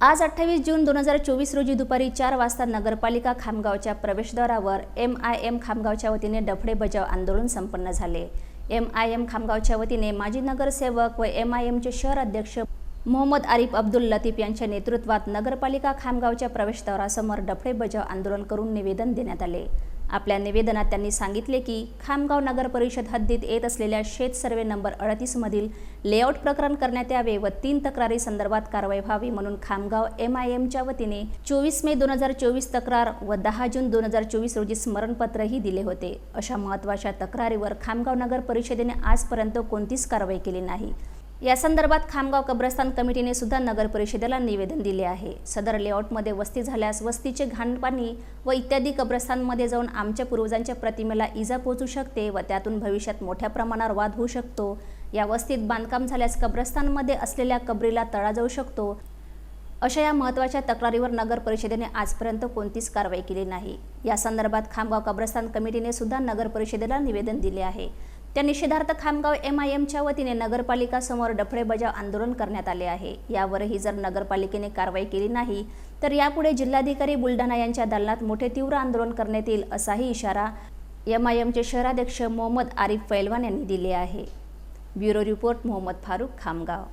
आज अठ्ठावीस जून दोन हजार चोवीस रोजी दुपारी चार वाजता नगरपालिका खामगावच्या प्रवेशद्वारावर एम आय एम खामगावच्या वतीने डफडे बजाव आंदोलन संपन्न झाले. एम आय एम खामगावच्या वतीने माजी नगरसेवक व एम आय एमचे शहर अध्यक्ष मोहम्मद आरिफ अब्दुल लतीफ यांच्या नेतृत्वात नगरपालिका खामगावच्या प्रवेशद्वारासमोर डफडे बजाव आंदोलन करून निवेदन देण्यात आले. आपल्या निवेदनात त्यांनी सांगितले की खामगाव नगर परिषद हद्दीत येत असलेल्या शेत सर्वे नंबर अडतीसमधील लेआउट प्रकरण करण्यात यावे व तीन तक्रारी संदर्भात कारवाई व्हावी म्हणून खामगाव एम आय एमच्या वतीने चोवीस मे दोन हजार चोवीस तक्रार व दहा जून दोन हजार चोवीस रोजी स्मरणपत्रही दिले होते. अशा महत्त्वाच्या तक्रारीवर खामगाव नगर परिषदेने आजपर्यंत कोणतीच कारवाई केली नाही. या संदर्भात खामगाव कब्रस्तान कमिटीने सुद्धा नगर परिषदेला निवेदन दिले आहे. सदर लेआउटमध्ये वस्ती झाल्यास वस्तीचे घाणपाणी व इत्यादी कब्रस्तानमध्ये जाऊन आमच्या पूर्वजांच्या प्रतिमेला इजा पोचू शकते व त्यातून भविष्यात मोठ्या प्रमाणावर वाद होऊ शकतो. या वस्तीत बांधकाम झाल्यास कब्रस्तानमध्ये असलेल्या कबरीला तळा जाऊ शकतो. अशा या महत्त्वाच्या तक्रारीवर नगर परिषदेने आजपर्यंत कोणतीच कारवाई केली नाही. या संदर्भात खामगाव कब्रस्तान कमिटीने सुद्धा नगर परिषदेला निवेदन दिले आहे. त्या निषेधार्थ खामगाव एम आय एमच्या वतीने नगरपालिका समोर डफळे बजाव आंदोलन करण्यात आले आहे. यावरही जर नगरपालिकेने कारवाई केली नाही तर यापुढे जिल्हाधिकारी बुलढाणा यांच्या दालनात मोठे तीव्र आंदोलन करण्यात येईल असाही इशारा एम आय एमचे शहराध्यक्ष मोहम्मद आरिफ पैलवान यांनी दिले आहे. Bureau report Mohammad Farooq Khamgaon.